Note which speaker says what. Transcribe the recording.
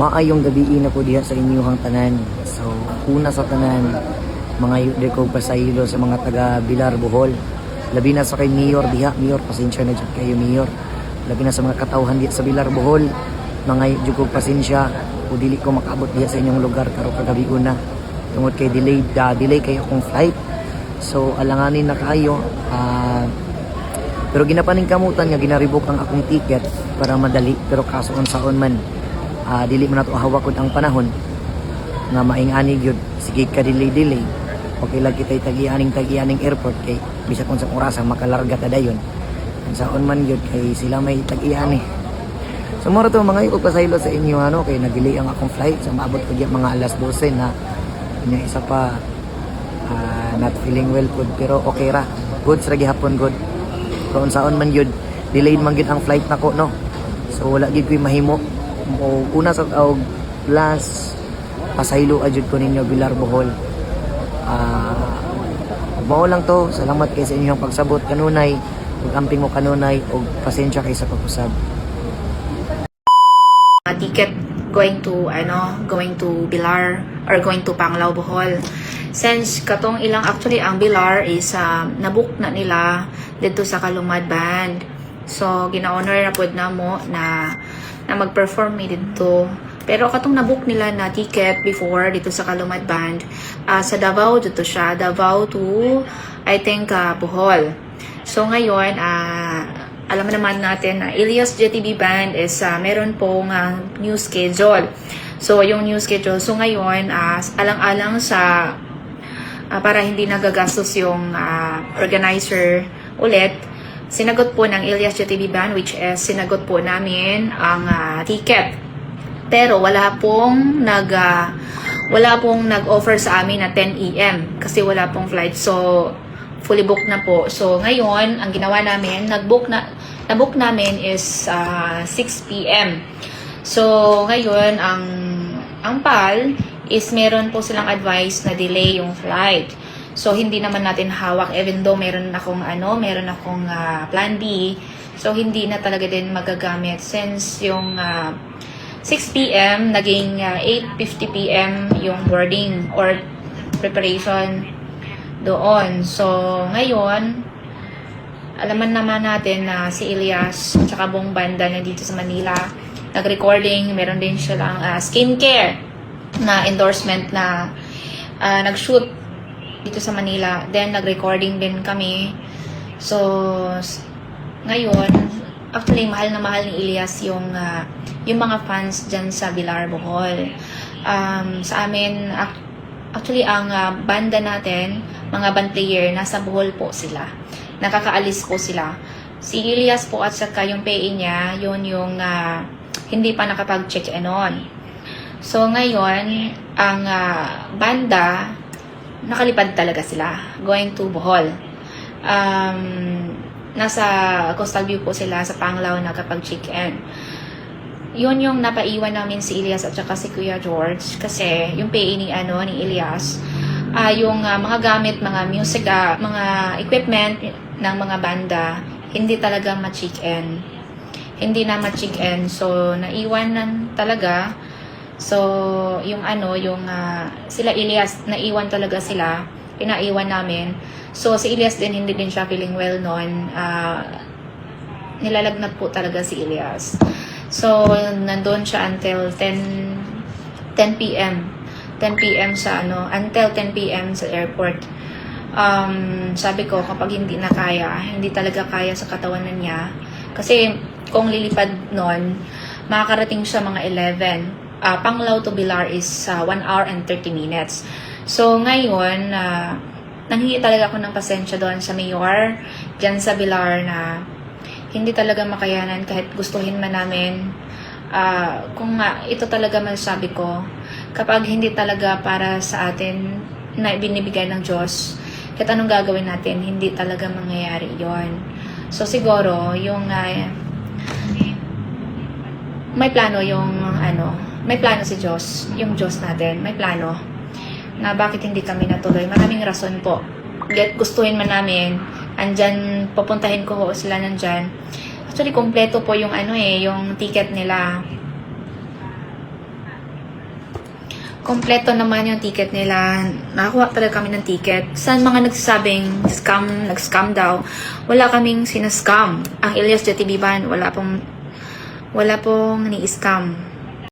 Speaker 1: Maayong gabi na po diha sa inyong tanan. So, una sa tanan, mga yude ko pasaylo sa mga taga Bilar, Bohol. Labi na sa kay Mayor diha, Mayor, pasensya na dyan kayo, Mayor. Labi na sa mga katawhan diha sa Bilar, Bohol. Mga yude ko pasensya, o dili ko makabot diha sa inyong lugar karo kagabi una. Tungod kay delay, da, delay kayo akong flight. So, alanganin na kayo. Ah, pero ginapaning kamutan nga ginaribok ang akong ticket para madali pero kaso ang saon man ah, dili man nato hawakon ang panahon nga maing-ani gyud. Sige ka delay delay okay lang kitay tagianing tagianing airport kay bisa kung sa orasa makalarga ta dayon. Ang saon man gyud kay sila may tagiani. So moro to mga iko pasaylo sa inyo ano kay nagili ang akong flight. Sa maabot ko gyud mga alas 12 na inya isa pa. Ah, not feeling well good pero okay ra. Good sa gihapon good. Kung saon man yun delayed man gyud ang flight nako no? So wala gyud ko'y mahimo o una sa og last pasaylo ajud ko ninyo Bilar Bohol. Ah mao lang to. Salamat kay sa inyong pagsabot kanunay. Ug amping mo kanunay ug pasensya kay sa pag-usab.
Speaker 2: A ticket going to ano going to Bilar or going to Panglao Bohol. Since katong ilang actually ang Bilar is um, nabook na nila dito sa Kalumad Band. So gina-honor na pod na mo na na mag-perform mi dito pero katong nabook nila na ticket before dito sa Kalumad Band ah, sa Davao dito siya Davao to I think ah, Bohol so ngayon ah alam naman natin na Elias JTB Band is ah, meron pong ah, new schedule. So, yung new schedule. So, ngayon, ah, alang-alang sa ah, para hindi nagagastos yung ah, organizer ulit, sinagot po ng Elias JTB Band which is sinagot po namin ang ah, ticket. Pero wala pong nag ah, wala pong nag-offer sa amin na 10 AM kasi wala pong flight. So, fully booked na po. So, ngayon, ang ginawa namin, nag-book na, na-book namin is ah, 6 p.m. So, ngayon, ang, ang PAL is meron po silang advice na delay yung flight. So, hindi naman natin hawak even though meron akong ano, meron akong ah, plan B. So, hindi na talaga din magagamit since yung ah, 6 p.m. naging ah, 8.50 p.m. yung boarding or preparation doon. So, ngayon, alaman naman natin na si Elias at saka buong banda na dito sa Manila nag-recording, meron din siya lang ah, skincare na endorsement na ah, nag-shoot dito sa Manila. Then, nag-recording din kami. So, ngayon, actually, mahal na mahal ni Elias yung, ah, yung mga fans dyan sa Bilar, Bohol. Um, sa amin, ac- actually, ang ah, banda natin, mga band player, nasa Bohol po sila. Nakakaalis po sila. Si Elias po at saka yung PA niya, yun yung ah, hindi pa nakapag-check in on. So, ngayon, ang ah, banda, nakalipad talaga sila. Going to Bohol. Um, nasa Coastal View po sila sa Panglao nakapag-check in. Yun yung napaiwan namin si Elias at saka si Kuya George kasi yung PA ni ano ni Elias ah yung ah, mga gamit, mga music, ah, mga equipment ng mga banda hindi talaga ma-check in. Hindi na ma-check in. So naiwanan talaga. So yung ano, yung ah, sila Elias naiwan talaga sila. Pinaiwan namin. So si Elias din hindi din siya feeling well noon. Ah, nilalagnat po talaga si Elias. So, nandun siya until 10, 10 p.m. 10 p.m. sa ano, until 10 p.m. sa airport. Um, sabi ko, kapag hindi na kaya, hindi talaga kaya sa katawan na niya. Kasi, kung lilipad nun, makakarating siya mga 11. Uh, Panglao to Bilar is uh, 1 hour and 30 minutes. So, ngayon, uh, nanghingi talaga ako ng pasensya doon sa mayor, dyan sa Bilar na hindi talaga makayanan kahit gustuhin man namin. Ah, kung nga, ito talaga masasabi ko, kapag hindi talaga para sa atin na binibigay ng Diyos, kahit anong gagawin natin, hindi talaga mangyayari yon So siguro, yung ah, may plano yung ano, may plano si Diyos, yung Diyos natin, may plano na bakit hindi kami natuloy. Maraming rason po. Get gustuhin man namin, andyan, pupuntahin ko sila nandyan. Actually, kompleto po yung ano eh, yung ticket nila. kompleto naman yung ticket nila. Nakakuha talaga kami ng ticket. Sa mga nagsasabing scam, nag-scam daw, wala kaming sinascam. Ang Elias JTB Ban, wala pong, wala pong ni-scam.